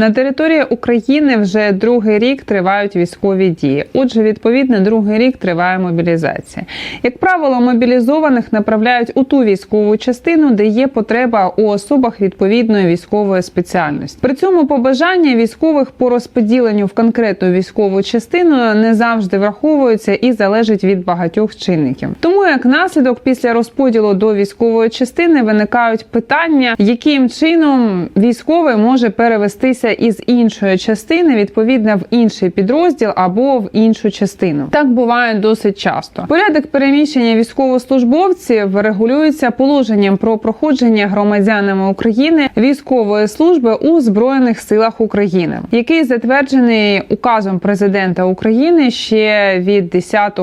На території України вже другий рік тривають військові дії. Отже, відповідно, другий рік триває мобілізація. Як правило, мобілізованих направляють у ту військову частину, де є потреба у особах відповідної військової спеціальності. При цьому побажання військових по розподіленню в конкретну військову частину не завжди враховуються і залежить від багатьох чинників. Тому як наслідок після розподілу до військової частини виникають питання, яким чином військовий може перевестися із іншої частини відповідно в інший підрозділ або в іншу частину. Так буває досить часто. Порядок переміщення військовослужбовців регулюється положенням про проходження громадянами України військової служби у збройних силах України, який затверджений указом президента України ще від 10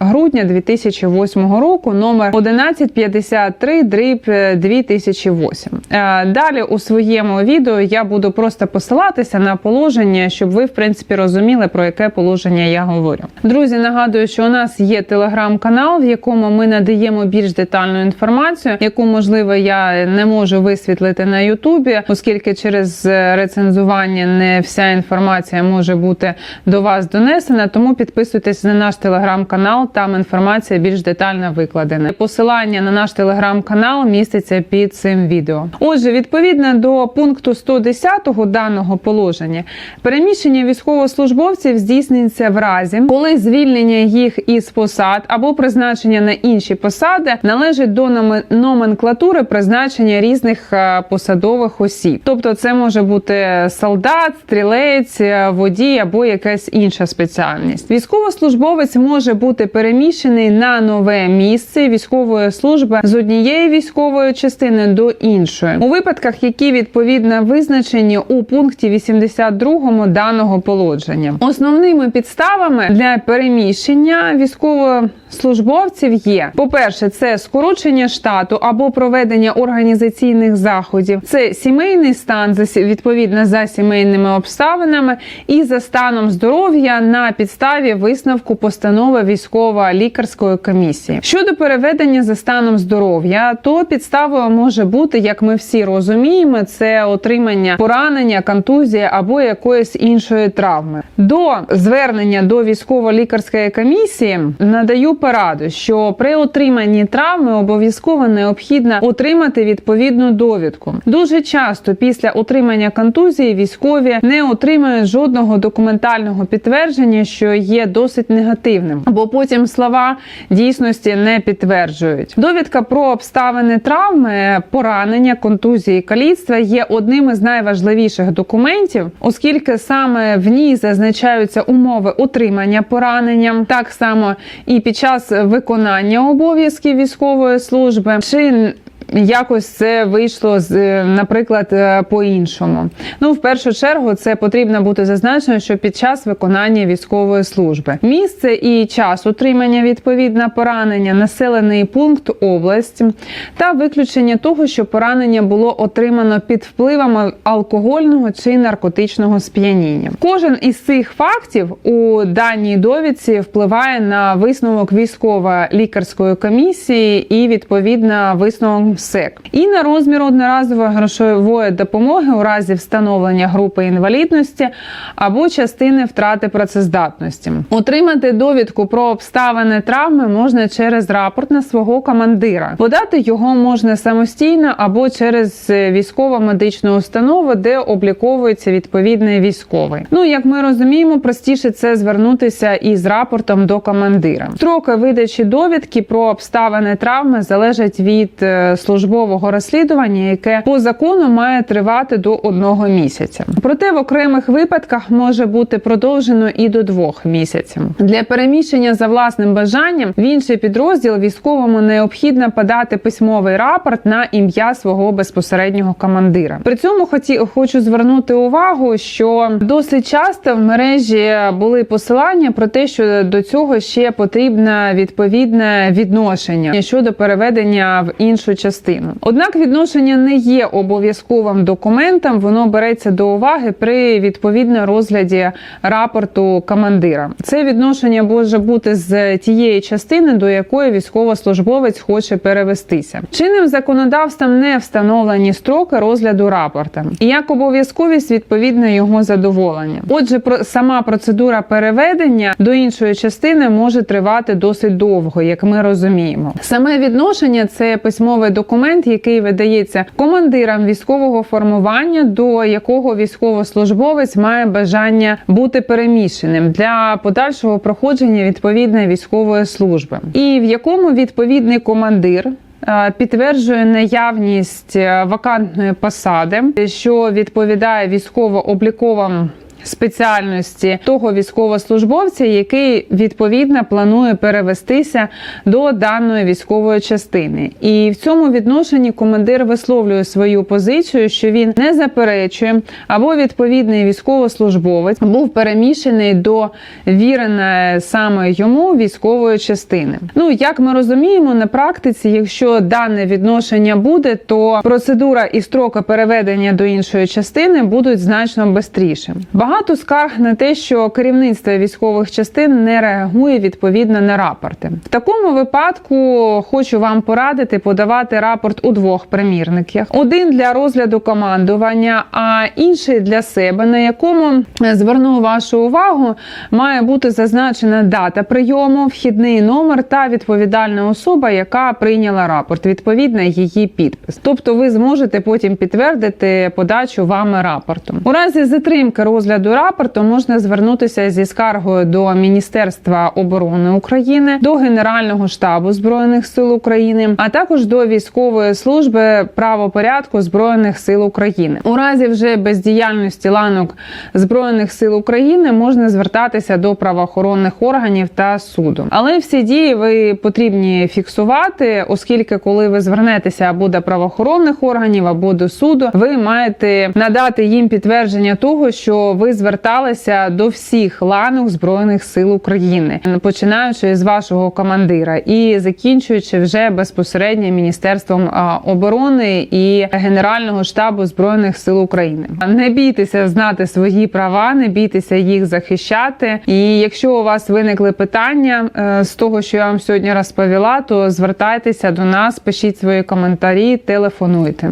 грудня 2008 року, номер 1153 дріб 2008. Е, Далі у своєму відео я буду просто посилатися на положення, щоб ви в принципі розуміли про яке положення я говорю. Друзі, нагадую, що у нас є телеграм-канал, в якому ми надаємо більш детальну інформацію, яку можливо я не можу висвітлити на Ютубі, оскільки через е, рецензування не вся інформація може бути до вас донесена. Тому підписуйтесь на наш телеграм-канал. Там інформація більш детально викладена. Посилання на наш телеграм-канал міститься під цим відео. Отже, відповідно до пункту 110 даного положення, переміщення військовослужбовців здійснюється в разі, коли звільнення їх із посад або призначення на інші посади належить до номе- номенклатури призначення різних е, посадових осіб. Тобто, це може бути солдат, стрілець, е, водій або якась інша спеціальність. Військовослужбовець може бути переміщений на нове місце військової служби з однієї військової частини до іншої у випадках, які відповідно визначені у пункті 82 даного положення. Основними підставами для переміщення військовослужбовців є: по-перше, це скорочення штату або проведення організаційних заходів, це сімейний стан за відповідно за сімейними обставинами і за станом здоров'я на підставі висновку постанови військово-лікарської комісії. Щодо переведення за станом здоров'я, то підставою може бути, як ми всі розуміємо, це отримання поранення, контузії або якоїсь іншої травми. До звернення до військово-лікарської комісії надаю пораду, що при отриманні травми обов'язково необхідно отримати відповідну довідку. Дуже часто після отримання контузії військові не отримують жодного документального підтвердження, що є досить негативним, бо потім слова дійсності не підтверджують. Довідка про обставини травми, поранення, контузії, каліцтва є одним із найважливіших документів, оскільки саме в ній зазначаються умови отримання поранення, так само і під час виконання обов'язків військової служби. Чи Якось це вийшло з, е, наприклад, е, по-іншому. Ну, в першу чергу, це потрібно бути зазначено, що під час виконання військової служби місце і час утримання відповідно поранення, населений пункт, область та виключення того, що поранення було отримано під впливами алкогольного чи наркотичного сп'яніння. Кожен із цих фактів у даній довідці впливає на висновок військово-лікарської комісії і відповідно висновок МСЕК. І на розмір одноразової грошової допомоги у разі встановлення групи інвалідності або частини втрати працездатності. Отримати довідку про обставини травми можна через рапорт на свого командира. Подати його можна самостійно або через військово-медичну установу, де обліковується відповідний військовий. Ну як ми розуміємо, простіше це звернутися із рапортом до командира. Строки видачі довідки про обставини травми залежать від е, службового розслідування, яке по закону має тривати до одного місяця. Проте в окремих випадках може бути продовжено і до двох місяців. Для переміщення за власним бажанням в інший підрозділ військовому необхідно подати письмовий рапорт на ім'я свого безпосереднього командира. При цьому хоті, хочу звернути увагу, що досить часто в мережі були посилання про те, що до цього ще потрібне відповідне відношення щодо переведення в іншу частину частину. Однак відношення не є обов'язковим документом, воно береться до уваги при відповідно розгляді рапорту командира. Це відношення може бути з тієї частини, до якої військовослужбовець хоче перевестися. Чинним законодавством не встановлені строки розгляду рапорта, і як обов'язковість відповідно його задоволення. Отже, про сама процедура переведення до іншої частини може тривати досить довго, як ми розуміємо. Саме відношення це письмовий документ, який видається командирам військового формування, до якого військовослужбовець має бажання бути переміщеним для подальшого проходження відповідної військової служби, і в якому відповідний командир. е, Підтверджує наявність е, вакантної посади, що відповідає військово-обліковим спеціальності того військовослужбовця, який відповідно планує перевестися до даної військової частини. І в цьому відношенні командир висловлює свою позицію, що він не заперечує, або відповідний військовослужбовець був переміщений до віреної саме йому військової частини. Ну як ми розуміємо, на практиці, якщо дане відношення буде, то процедура і строки переведення до іншої частини будуть значно швидше. Багато скарг на те, що керівництво військових частин не реагує відповідно на рапорти. В такому випадку хочу вам порадити подавати рапорт у двох примірниках: один для розгляду командування, а інший для себе, на якому е, зверну вашу увагу, має бути зазначена дата прийому, вхідний номер та відповідальна особа, яка прийняла рапорт, відповідно її підпис. Тобто, ви зможете потім підтвердити подачу вами рапорту. У разі затримки розгляду рапорту можна звернутися зі скаргою до Міністерства оборони України, до Генерального штабу збройних сил України, а також до військової служби правопорядку збройних сил України. У разі вже бездіяльності ланок збройних сил України можна звертатися до правоохоронних органів та суду. Але всі дії ви потрібні фіксувати, оскільки коли ви звернетеся або до правоохоронних органів, або до суду, ви маєте надати їм підтвердження того, що ви зверталися до всіх ланок збройних сил України, починаючи з вашого командира і закінчуючи вже безпосередньо міністерством оборони і Генерального штабу збройних сил України. Не бійтеся знати свої права, не бійтеся їх захищати. І якщо у вас виникли питання е, з того, що я вам сьогодні розповіла, то звертайтеся до нас, пишіть свої коментарі, телефонуйте.